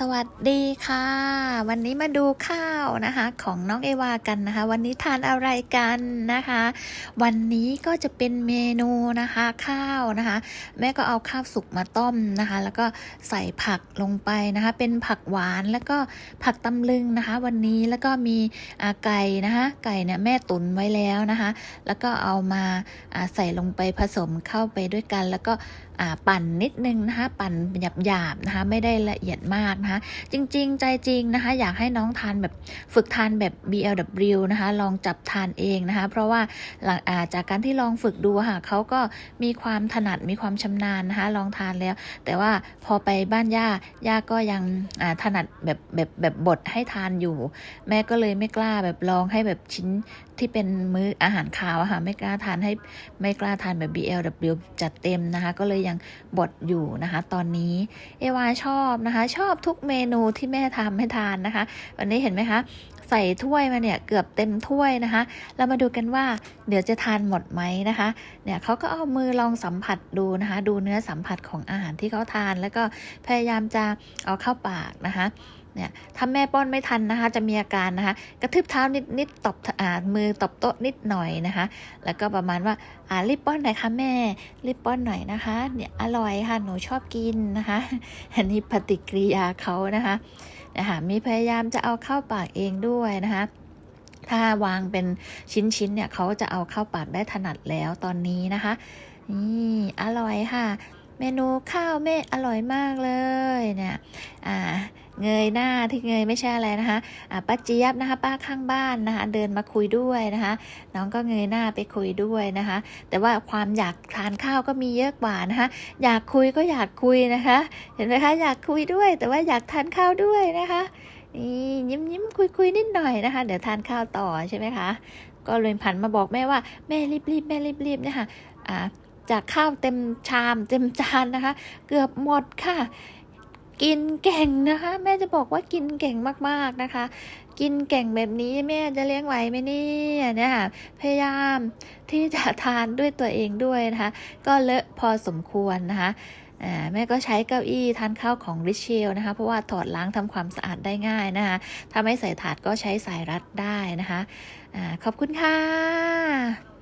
สวัสดีค่ะ วันนี้มาดูข้าวนะคะ ของน้องเอวากันนะคะ วันนี้ทานอะไรกันนะคะ วันนี้ก็จะเป็นเมนูนะคะข้าวนะคะ แม่ก็เอาข้าวสุกมาต้มนะคะ แล้วก็ใส่ผักลงไปนะคะ เป็นผักหวานแล้วก็ผักตำลึงนะคะ วันนี้แล้วก็มีไก่นะคะ ไก่เนี่ยแม่ตุ๋นไว้แล้วนะคะ แล้วก็เอามาใส่ลงไปผสมเข้าไปด้วยกัน แล้วก็ปั่นนิดนึงนะคะ ปั่นหยาบๆนะคะ ไม่ได้ละเอียดมากนะคะจริง ๆ ใจจริงนะคะ อยากให้น้องทานแบบฝึกทานแบบ BLW นะคะลองจับทานเองนะคะ เพราะว่าหลังาจากการที่ลองฝึกดูค่ะเขาก็มีความถนัดมีความชำนาญนะคะลองทานแล้ว แต่ว่าพอไปบ้านย่าย่าก็ยังถนัดแบบแบบแบบบดให้ทานอยู่ แม่ก็เลยไม่กล้าแบบลองให้แบบชิ้นที่เป็นมื้ออาหารคาวอะค่ะไม่กล้าทานให้ไม่กล้าทานแบบ BLW จัดเต็มนะคะ ก็เลยยังบดอยู่นะคะ ตอนนี้เอวาชอบนะคะ ชอบทุกกเมนูที่แม่ทำให้ทานนะคะ วันนี้เห็นไหมคะใส่ถ้วยมาเนี่ยเกือบเต็มถ้วยนะคะ เรามาดูกันว่าเดี๋ยวจะทานหมดไหมนะคะ เนี่ยเขาก็เอามือลองสัมผัสดูนะคะ ดูเนื้อสัมผัสของอาหารที่เขาทาน แล้วก็พยายามจะเอาเข้าปากนะคะ เนี่ยถ้าแม่ป้อนไม่ทันนะคะ จะมีอาการนะคะ กระทืบเท้านิดนิดตบอ่ามือตบโต๊ะนิดหน่อยนะคะ แล้วก็ประมาณว่าอ่ารีบป้อนหน่อยค่ะแม่รีบป้อนหน่อยนะคะ เนี่ยอร่อยค่ะหนูชอบกินนะคะอันนี้ปฏิกิริยาเขานะคะนะคะมีพยายามจะเอาเข้าปากเองด้วยนะคะถ้าวางเป็นชิ้นๆเนี่ยเขาจะเอาเข้าปากได้ถนัดแล้วตอนนี้นะคะนี่อร่อยค่ะ เมนูข้าวแม่อร่อยมากเลยเนี่ยอ่าเงยหน้าที่เงยไม่ใช่อะไรนะคะอ่าป้าเจี๊ยบนะคะ ป้าข้างบ้านนะคะเดินมาคุยด้วยนะคะ น้องก็เงยหน้าไปคุยด้วยนะคะ แต่ว่าความอยากทานข้าวก็มีเยอะกว่านะคะ อยากคุยก็อยากคุยนะคะ เห็นไหมคะอยากคุยด้วย แต่ว่าอยากทานข้าวด้วยนะคะนี่ยิ้มยิ้มคุยคุยนิดหน่อยนะคะ เดี๋ยวทานข้าวต่อใช่ไหมคะ ก็เลยผันมาบอกแม่ว่าแม่รีบรีบๆแม่รีบรีบๆเนี่ยค่ะอ่า จากข้าวเต็มชามเต็มจานนะคะ เกือบหมดค่ะ กินเก่งนะคะ แม่จะบอกว่ากินเก่งมากๆนะคะ กินเก่งแบบนี้แม่จะเลี้ยงไหวไหมเนี่ยนี่ยค่ะพยายามที่จะทานด้วยตัวเองด้วยนะคะ ก็เลอะพอสมควรนะคะแม่ก็ใช้เก้าอี้ทานข้าวของริเชลนะคะ เพราะว่าถอดล้างทำความสะอาดได้ง่ายนะคะ ถ้าไม่ใส่ถาดก็ใช้สายรัดได้นะคะอาขอบคุณค่ะ